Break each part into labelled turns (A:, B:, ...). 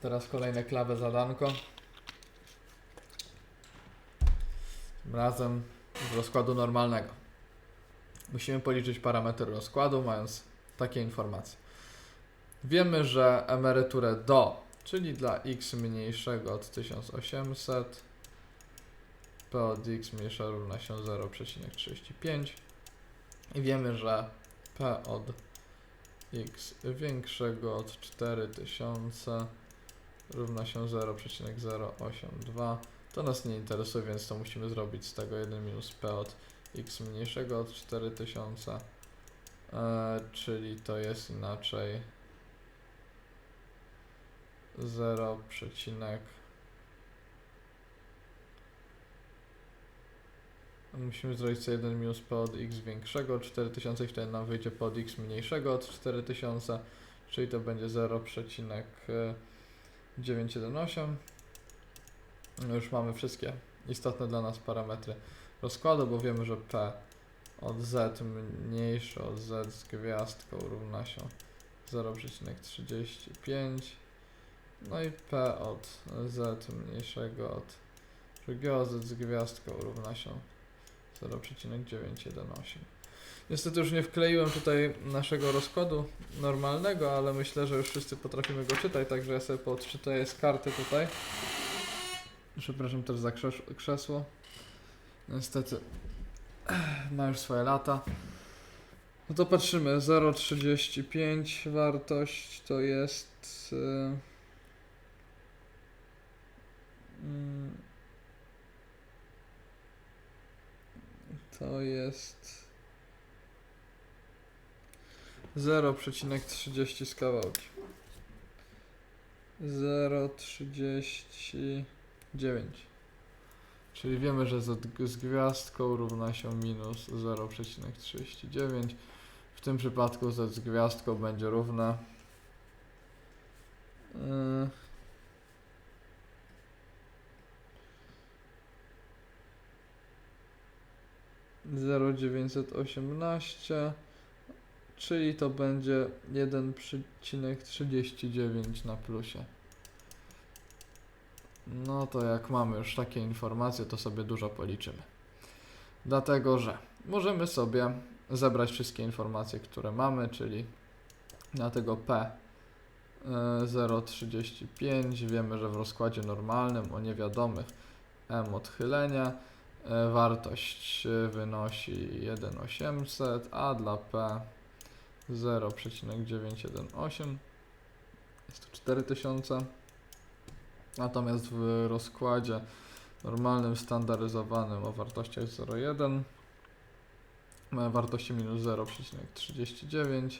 A: Teraz kolejne klawe zadanko. Tym razem z rozkładu normalnego. Musimy policzyć parametry rozkładu, mając takie informacje. Wiemy, że emeryturę do, czyli dla x mniejszego od 1800, p od x mniejsza równa się 0,35 i wiemy, że p od x większego od 4000 równa się 0,082. To nas nie interesuje, więc to musimy zrobić z tego 1 minus p od x mniejszego od 4000, e, czyli to jest inaczej 0, Musimy zrobić sobie 1 minus p od x większego od 4000 i wtedy nam wyjdzie p od x mniejszego od 4000, czyli to będzie 0, 9.1.8. No już mamy wszystkie istotne dla nas parametry rozkładu, bo wiemy, że P od z mniejsze od z z gwiazdką równa się 0,35 no i P od z mniejszego od drugiego z z gwiazdką równa się 0,918 Niestety już nie wkleiłem tutaj naszego rozkładu normalnego, ale myślę, że już wszyscy potrafimy go czytać, także ja sobie podczytuję z karty tutaj. Przepraszam też za krzes- krzesło. Niestety ma już swoje lata. No to patrzymy, 0,35 wartość to jest... Yy, to jest 0,30 z kawałki. 0,39. Czyli wiemy, że z, z gwiazdką równa się minus 0,39. W tym przypadku z, gwiazdką będzie równa yy, 0,918 czyli to będzie 1,39 na plusie. No to jak mamy już takie informacje, to sobie dużo policzymy. Dlatego, że możemy sobie zebrać wszystkie informacje, które mamy, czyli na tego P y, 0,35 wiemy, że w rozkładzie normalnym o niewiadomych M odchylenia e, wartość e, wynosi 1,800, a dla P 0,918 jest to 4000. Natomiast w rozkładzie normalnym, standaryzowanym o wartościach 0,1 mamy wartości minus 0,39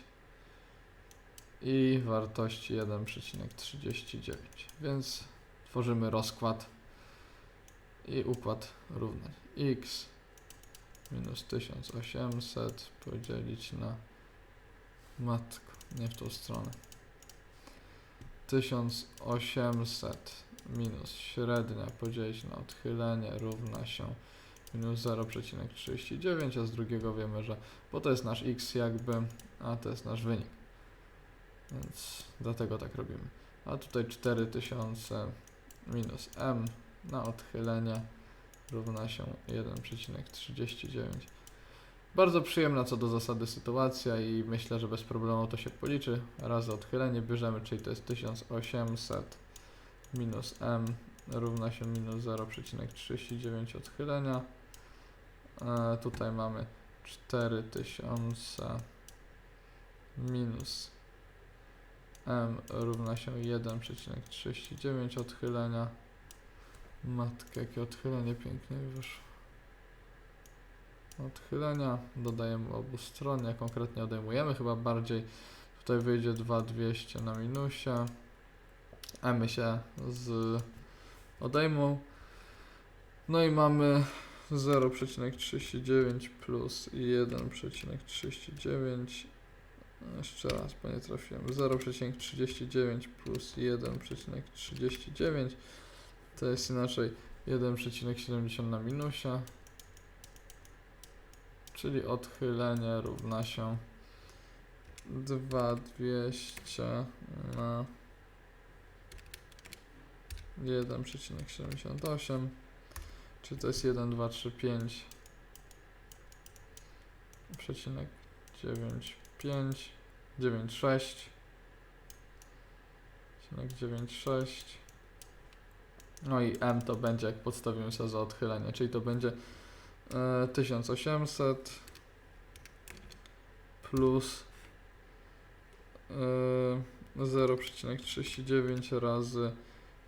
A: i wartości 1,39. Więc tworzymy rozkład i układ równań x minus 1800 podzielić na matko, nie w tą stronę 1800 minus średnia podzielić na odchylenie równa się minus 0,39, a z drugiego wiemy, że bo to jest nasz x jakby, a to jest nasz wynik. Więc dlatego tak robimy. A tutaj 4000 minus m na odchylenie równa się 1,39. Bardzo przyjemna co do zasady sytuacja i myślę, że bez problemu to się policzy. Razy odchylenie bierzemy, czyli to jest 1800 minus m równa się minus 0,39 odchylenia. E, tutaj mamy 4000 minus m równa się 1,39 odchylenia. Matkę, jakie odchylenie pięknie wyszło odchylenia, dodajemy obu stron, ja konkretnie odejmujemy, chyba bardziej tutaj wyjdzie 2200 na minusie, M się z odejmą, no i mamy 0,39 plus 1,39 jeszcze raz, bo nie trafiłem. 0,39 plus 1,39 to jest inaczej 1,70 na minusie czyli odchylenie równa się 2200 na 1,78 czy to jest 1, 2, 3, 5 przecinek 9, 5 9, 6 przecinek 9, 6 no i M to będzie jak podstawimy sobie za odchylenie, czyli to będzie 1800 plus e, 0,39 razy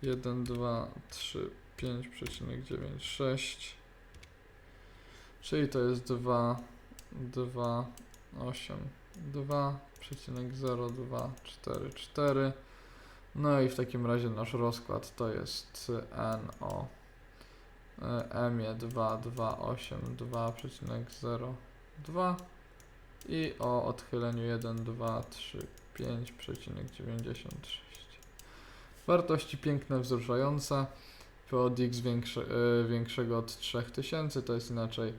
A: 1, 2, 3, 5,96 czyli to jest 2, 2, 8, 2,0244 no i w takim razie nasz rozkład to jest N e, M 2282,02 i o odchyleniu 1, 2, 3, 5,96. Wartości piękne, wzruszające. P od x y, większego od 3000 to jest inaczej.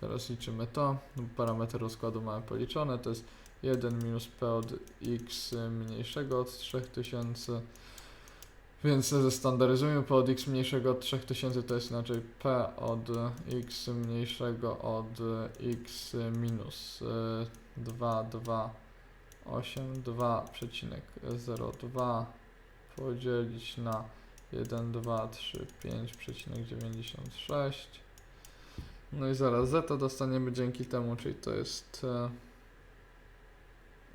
A: Teraz liczymy to. Parametry rozkładu mamy policzone. To jest 1 minus p od x mniejszego od 3000. Więc zestandaryzujmy p od x mniejszego od 3000 to jest inaczej p od x mniejszego od x minus y, 2, 2, 8, 2,02 podzielić na 1, 2, 3, 5,96 no i zaraz zeta dostaniemy dzięki temu, czyli to jest e,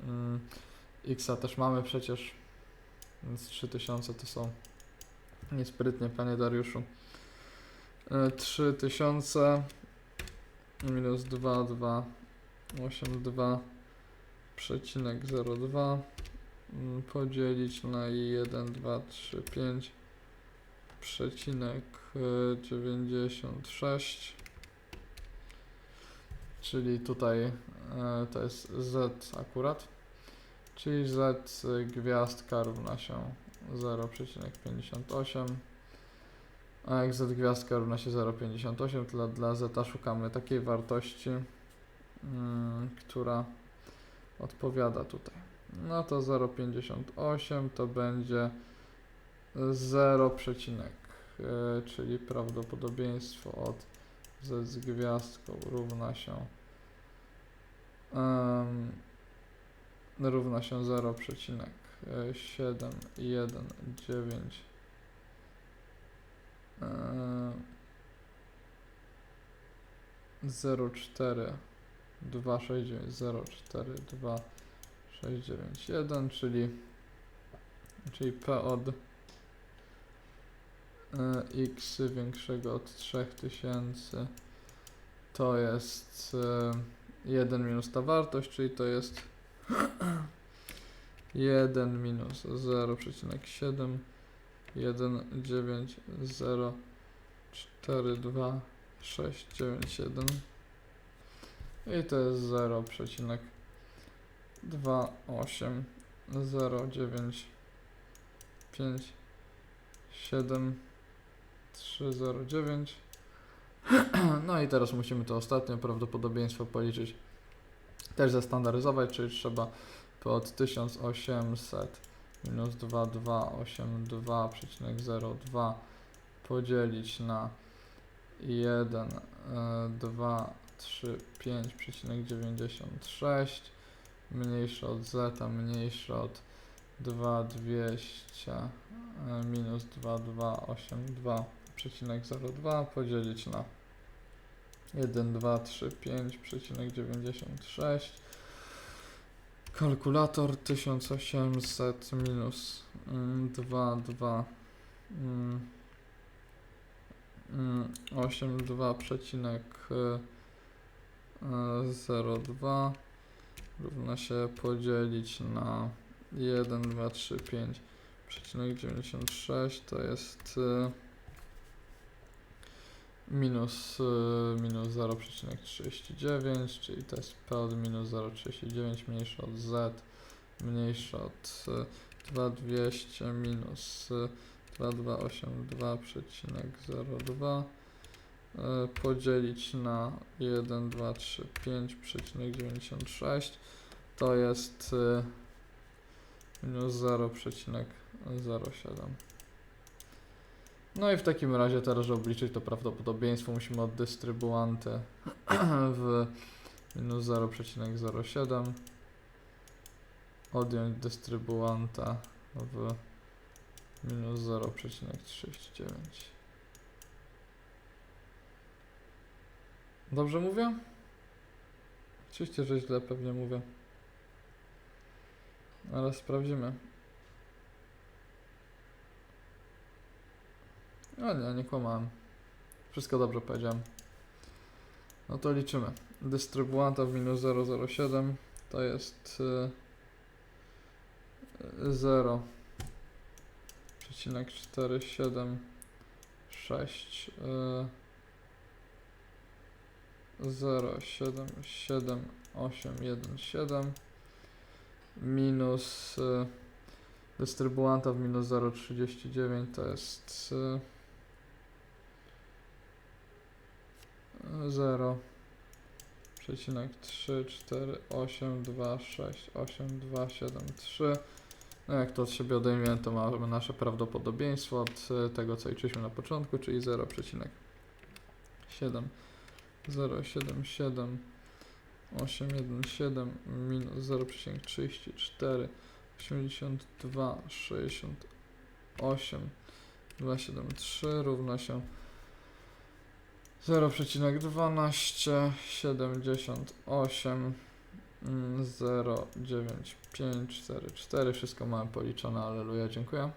A: mm, xa też mamy przecież więc 3000 to są niesprytnie panie Dariuszu. E, 3000 minus 2, 2 82 przecinek 02 mm, podzielić na 1, 2, 3, 5 przecinek e, 96 czyli tutaj e, to jest z akurat czyli z gwiazdka równa się 0,58 a jak z gwiazdka równa się 0,58 to dla, dla z szukamy takiej wartości mm, która odpowiada tutaj. No to 0,58 to będzie 0, przecinek, e, czyli prawdopodobieństwo od z gwiazdką równa się um, równa się 0, przecinek e, 7, 1, 9 e, 0,4 269042691, czyli czyli P od y, x większego od 3000 to jest y, 1 minus ta wartość, czyli to jest 1 minus 0,7 1904261 i to jest 0,280957 No i teraz musimy to ostatnie prawdopodobieństwo policzyć. Też zestandaryzować, czyli trzeba pod 1800 minus 2282,02 podzielić na 1, 2, 3, 5,96 mniejsze od z, mniejsze od 2200 e, minus 2282,02 podzielić na 1, 2, 3, 5,96 Kalkulator 1800 minus mm, 2, 2 mm, mm, 8, 2 przecinek e, 0,2 równa się podzielić na 1, 2, 3, 5 przecinek 96 to jest y, minus, y, minus 0,39, czyli to jest P od minus 0,39 mniejsze od Z mniejsze od y, 2200 minus y, 2282,02 e, podzielić na 1, 2, 3, 5,96 to jest minus 0,07 No i w takim razie teraz, żeby obliczyć to prawdopodobieństwo, musimy od dystrybuanty w minus 0,07 odjąć dystrybuanta w minus 0,39. Dobrze mówię? Oczywiście, że źle pewnie mówię. Ale sprawdzimy. O nie, nie kłamałem. Wszystko dobrze powiedziałem. No to liczymy. Dystrybuanta w minus 0,07 to jest y, 0 przecinek 476 y, 0 7 7 8 1 7 minus y, dystrybuanta w minus 0,39 to jest 0 przecinek 3 4 8 2 6 8 2 7 3 no jak to od siebie odejmiemy, to mamy nasze prawdopodobieństwo od y, tego, co liczyliśmy na początku, czyli 0,7 0,77 817 minus 0,34 82 68 273 równa się 0,12 78 mm, 0,9544 wszystko mamy policzone, aleluja, dziękuję.